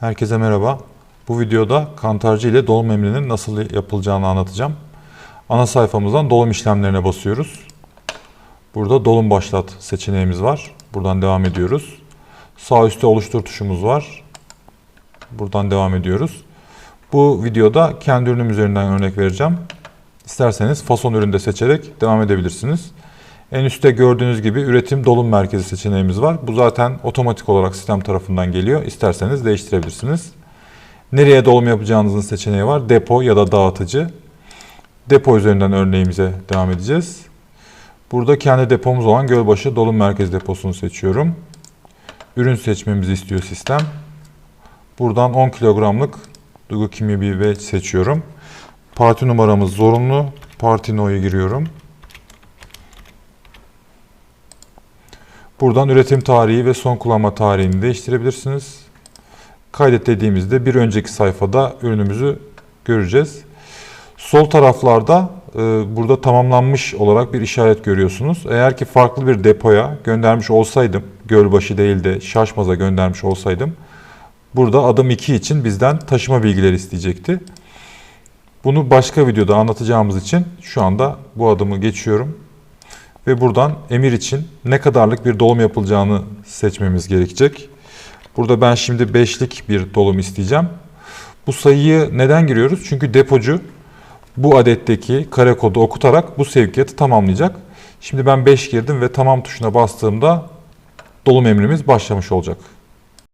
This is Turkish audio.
Herkese merhaba. Bu videoda kantarcı ile dolum emrinin nasıl yapılacağını anlatacağım. Ana sayfamızdan dolum işlemlerine basıyoruz. Burada dolum başlat seçeneğimiz var. Buradan devam ediyoruz. Sağ üstte oluştur tuşumuz var. Buradan devam ediyoruz. Bu videoda kendi ürünüm üzerinden örnek vereceğim. İsterseniz fason üründe seçerek devam edebilirsiniz. En üstte gördüğünüz gibi üretim dolum merkezi seçeneğimiz var. Bu zaten otomatik olarak sistem tarafından geliyor. İsterseniz değiştirebilirsiniz. Nereye dolum yapacağınızın seçeneği var. Depo ya da dağıtıcı. Depo üzerinden örneğimize devam edeceğiz. Burada kendi depomuz olan Gölbaşı Dolum Merkezi deposunu seçiyorum. Ürün seçmemizi istiyor sistem. Buradan 10 kilogramlık duygu kimya ve seçiyorum. Parti numaramız zorunlu. Parti no'yu giriyorum. Buradan üretim tarihi ve son kullanma tarihini değiştirebilirsiniz. Kaydet dediğimizde bir önceki sayfada ürünümüzü göreceğiz. Sol taraflarda e, burada tamamlanmış olarak bir işaret görüyorsunuz. Eğer ki farklı bir depoya göndermiş olsaydım, Gölbaşı değil de Şaşmaz'a göndermiş olsaydım, burada adım 2 için bizden taşıma bilgileri isteyecekti. Bunu başka videoda anlatacağımız için şu anda bu adımı geçiyorum. Ve buradan emir için ne kadarlık bir dolum yapılacağını seçmemiz gerekecek. Burada ben şimdi 5'lik bir dolum isteyeceğim. Bu sayıyı neden giriyoruz? Çünkü depocu bu adetteki kare kodu okutarak bu sevkiyatı tamamlayacak. Şimdi ben 5 girdim ve tamam tuşuna bastığımda dolum emrimiz başlamış olacak.